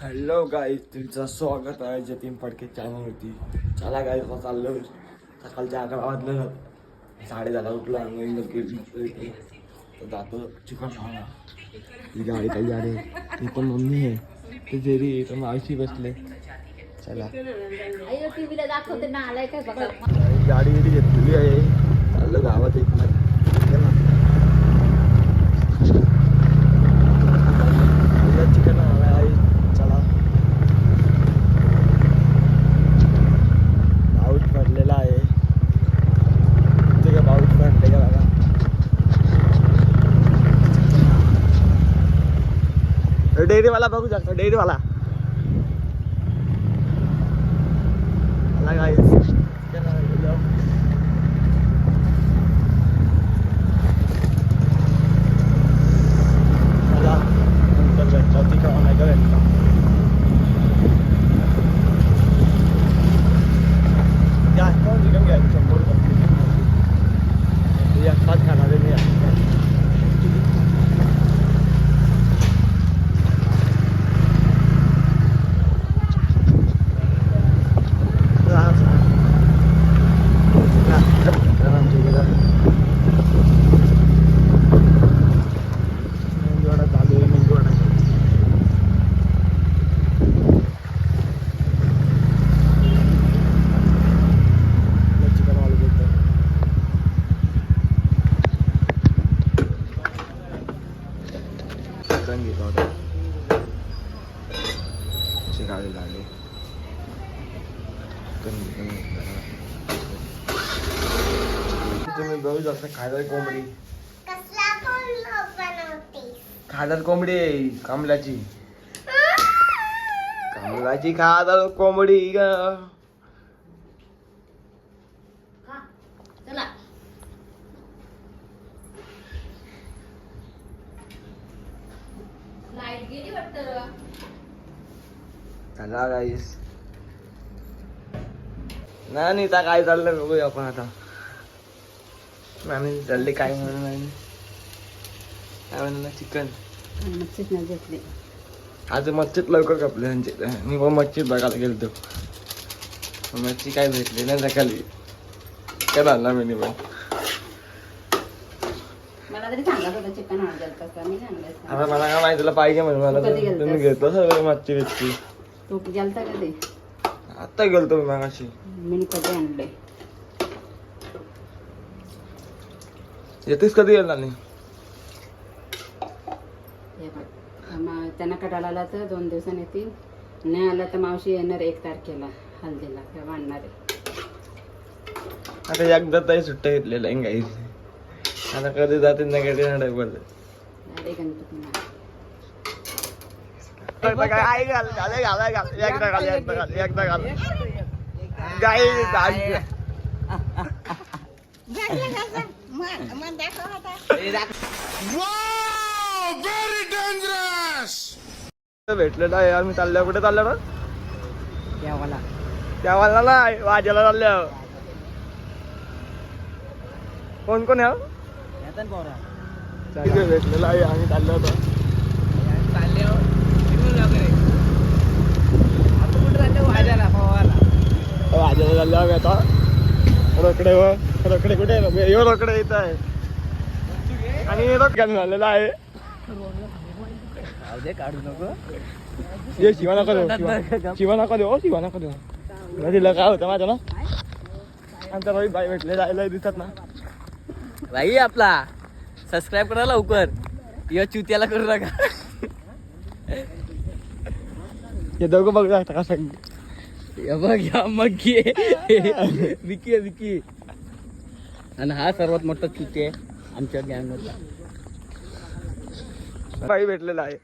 Hello guys तुमचं स्वागत आहे जतीन फडके चॅनलवरती चला गाईज चाललो. सकाळच्या अकरा वाजलं. साडे दहाला उठलो केली तर जातो चिकन खायला. ही गाडी काही गाडी ती पण मम्मी आहे. ती जेरी तर मावशी बसले. चला. गाडी बिडी घेतलेली आहे. चाललं गावात एक चिकन आहे चला पाऊस पडलेला आहे ते का पाऊस पडले का बघा डेअरीवाला बघू शकतो डेअरीवाला आला गाईस चला नंतर भेटतो ती का नाही का भेटतो जास्त चिकन घ्यायचं शंभर रुपये एकटाच खाणार आहे मी मेंदूवडा चालू आहे मेंदूवडा चिकन वाले बोलतो चिकन घेतो आता चिकायला लागले चिकन तुम्ही बघू शकता खायला कोंबडी। खादर कोंबडी आहे कमलाची. कमलाची खादर कोंबडी ग चला लाइट गेली वाटतं चला गाईस नाही काय चाललं बघूया आपण आता. नाही चालले काय म्हणून नाही काय म्हणलं चिकन. मच्छीच नाही घेतली. आज मच्छीत लवकर कापले त्यांचे मी पण मच्छीत बघायला गेलतो. मच्छी काय भेटली नाही सकाळी. काय आणला मी पण तरी सांगा होतं चिकन ऑर्डर कसं मी सांगलंच आता मला काय माहिती तुला पाहिजे म्हणून मला कधी तुम्ही? घेतो सगळं मच्छी बिच्छी तू गेलता कधी? आता गेलतो मी मागाशी. मी कधी आणले येतेस कधी येणार नाही हे बघ मग त्यांना कटाला आला तर दोन दिवसांनी येतील. नाही आला तर मावशी येणार एक तारखेला हल्दीला. तेव्हा आणणार आहे. आता एकदा तरी सुट्ट्या घेतलेल्या आहे काही आता कधी जाते ना कधी गाई भेटलेलं आहे आम्ही चाललो कुठे चाललो ना त्या मला नाही वाजेला चाललो कोण कोण आहे? तिथे भेटलेलं आहे आम्ही चाललो होतो. वाजेला चाललो आम्ही आता. रोकडे व रोकडे कुठे आहे? यो रोकडे येत आहे. आणि रोकडे झालेला आहे. काढू नको. ये शिवा नका देऊ शिवा- शिवा नका देऊ शिवा नका देऊ. नदीला काय होतं माझं ना? आमचा रवी बाई भेटले जायला दिसत ना. भाई आपला. सबस्क्राईब करा लवकर. या चुत्याला करू नका. हे दोघं बघ जाता का सांग? या बघ या मग विकी विकी. आणि हा सर्वात मोठा चुती आहे आमच्या गँगमधला. बाई भेटलेला आहे.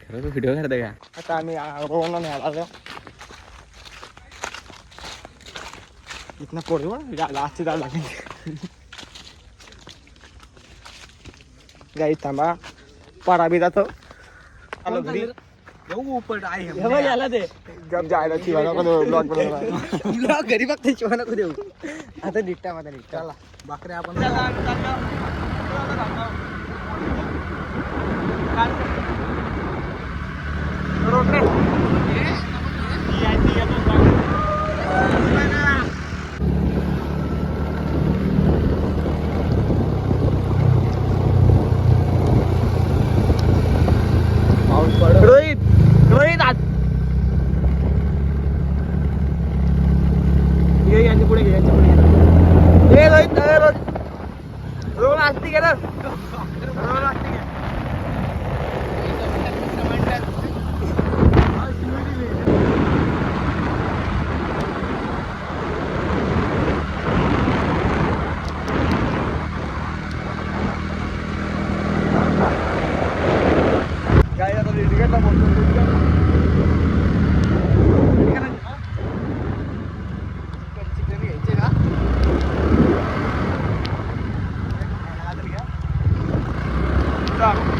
खरं व्हिडिओ काढता का? आता आम्ही रोवणं नाही आला इथनं पोरी बघ लास्ट जायला लागेल गाई थांबा. पराबी जातो आलो घरी हे बघ याला दे. गप जायला शिवा नको देऊ ब्लॉग बनवला घरी देऊ. आता निघता माझा निघता. बकऱ्या आपण так.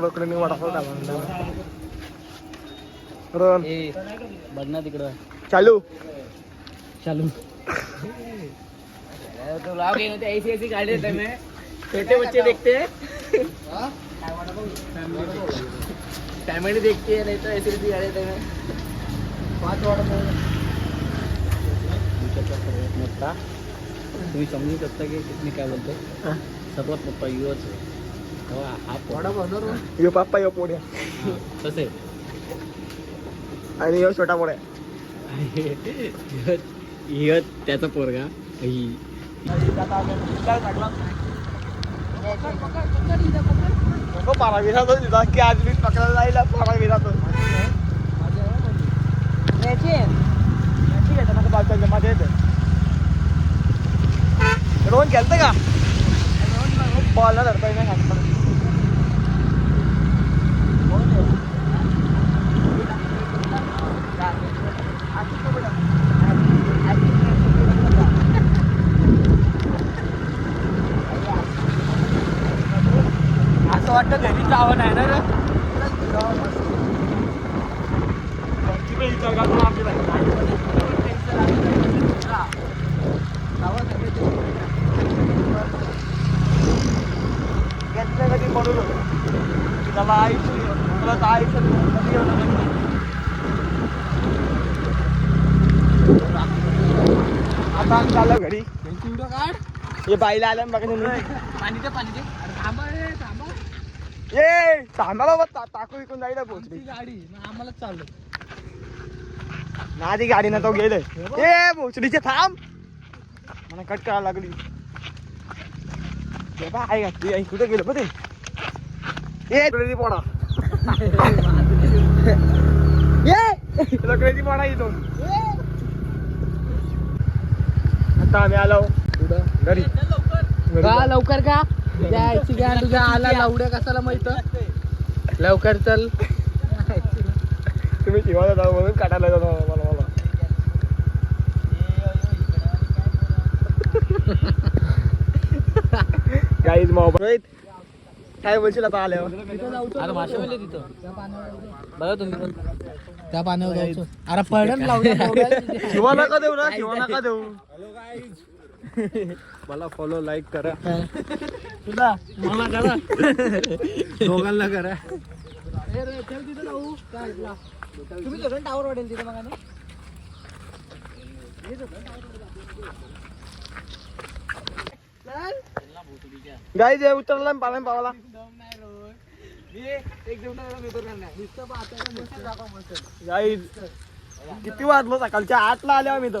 बकडे वडापाव टाकला रोहन ए बघ ना तिकडं. चालू. चालू. तो होते ऐसी ऐसी गाड़ी देते मैं छोटे बच्चे देखते. हैं? फैमिली देखती है नहीं तो ऐसी ऐसी गाड़ी देते मैं पाच मोठा. तुम्ही समजू शकता की मी काय बोलतो सर्वात मोठा युवच हा बनवणार यो पाप्पा यो पोड्या तसे. आणि यो छोटा पोड्या य त्याचा पोरगा. ही की आज मी पकडायला जायला पारावी राहतो. ठीक आहे. नका बाजूला माझ्या येते. रोहन का? बॉलला धरता नाही खात असं जावं नाही ना रे? घेतलं कधी पडून होतं त्याला आयुष्य तुला तर आयुष्य कधी एवढं. आता आम्ही चाललो घरी. हे बाईला आल्या बघा पाणी दे पाणी दे. ये थांबा बाबा ता- टाकू विकून जायला पोहोचली गाडी आम्हाला चाललो. ना ती गाडी ना तो गेले ए भोसडीचे थांब. मला कट करायला लागली. बा आई घातली आई कुठे गेलं बघ ते. ए लकडी पोडा. ये लकडी पोडा येतो आता आम्ही आलो. घरी. घरी. का लवकर का? जायची घ्या तुझ्या आला लावड्या कसाला माहीत? लवकर चल. तुम्ही शिवाला जाऊ म्हणून काढायला जातो मला मला. काहीच मोबाईल काय बोलशील आता आल्यावर? अरे मासे बोलले तिथं. बघा तुम्ही पण. त्या पाण्यावर जायचं अरे पडन लावड्या शिवा नका देऊ ना शिवा नका देऊ. मला फॉलो लाईक करा. तुला? मला करा. दोघांना करा. तुम्ही टावर वाढेल तिथं मग गाई जे उतरला पाला पावाला. गाई किती वाजलो सकाळच्या? आठला आले आम्ही तर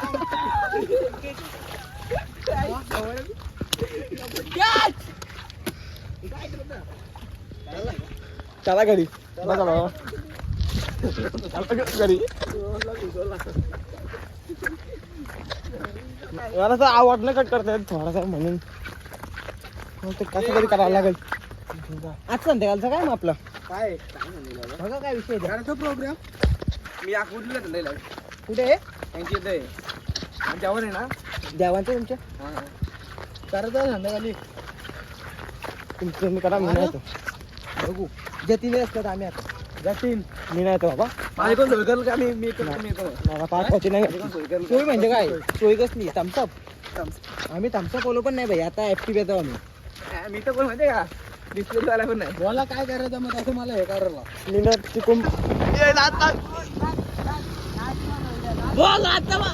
चला घरी. चला चला. घरी. मला तर आवडलं कट करतायत थोडासा म्हणून. मग ते कसं तरी करावं लागेल. आज संध्याकाळचं काय मग आपलं? काय? बघा काय विषय आहे. प्रोग्राम मी आखवडीला धरलेला कुठे? आहे. थँक्यू ते आमच्यावर आहे ना? देवांचं तुमच्या करायचं संध्याकाळी. तुमचं करा मी नाही येतो. बघू. जतीने असतात आम्ही आता. जातील मी नाही येतो बाबा. माझी कोण सोय करेल का? मी मी करतो मी येतो मला पाच पावची नाही. माझी कोण सोय करेल सोय म्हणजे काय? सोय कसली? थम्सअप आम्ही थम्सअप बोलो पण नाही भाई. आता ऍक्टिव्ह येतो आम्ही. मी तर कोण माहिती का? डिस्प्ले झाला पण नाही. मला काय करायचं मग? असं मला हे करायला निघत तिकून बोल आता बा.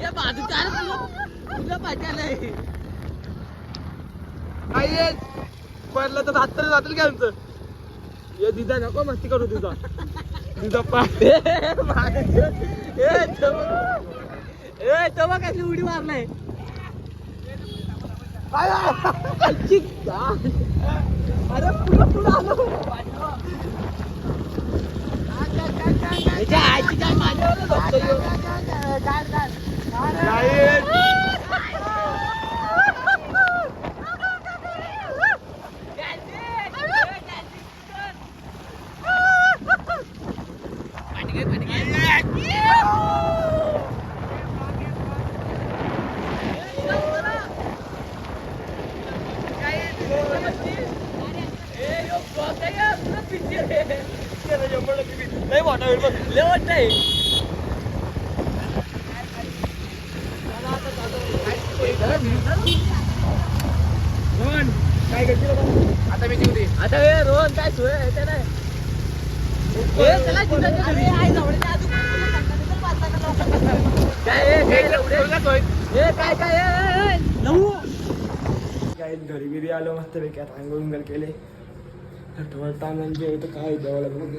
या बाजूच्या अरे तुला तुला पाहिजे नाही पडलं तर हात तरी जातील काय आमचं ये दिदा नको मस्ती करू तुझा तुझा पाय ए कसली उडी मारलाय अरे पुढं पुढं आलो आईची काय माझ्यावर नाही मोठा होईल बघ लय वाटतंय रोहन, काय करशील बाबा? आता मी जिंकते आता हे रोहन काय सोय आहे ते नाही घरी. काय काय काय. काय घरी बिरी आलो मस्त पैकी आता अंघोळ उंगल केले थोडं ताण म्हणजे तर काय द्यावं लागलं मग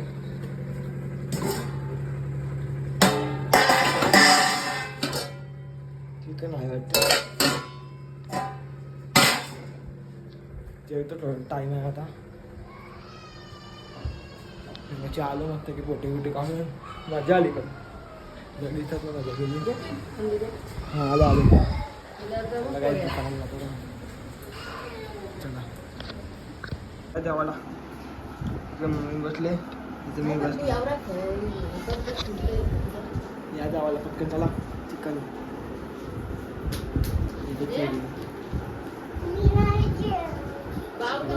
ठीक आहे नाही वाटतं. ते थोडं टाईम आहे आता. म्हणजे आलो मस्त की पोटी बिटी काढून मजा आली पण. दिसत ना मजा गेली हां आलो आलो. चला. जेवायला. इकडे मम्मी बसले. इथे मी बसले. या जावाला पटकन चला. चिकन. इथे चिकन.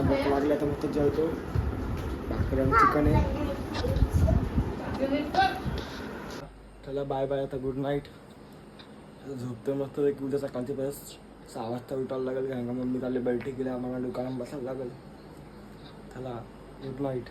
भूक लागली तर मग जेवतो. भाकऱ्या चिकन आहे. चला बाय बाय आता. गुड नाईट आता झोपतो मस्त. एक उद्या सकाळची बस. सहा वाजता उठायला लागेल. कारण का मम्मी चालली बैठकीला आम्हाला दुकानात बसायला लागेल. चला. Good night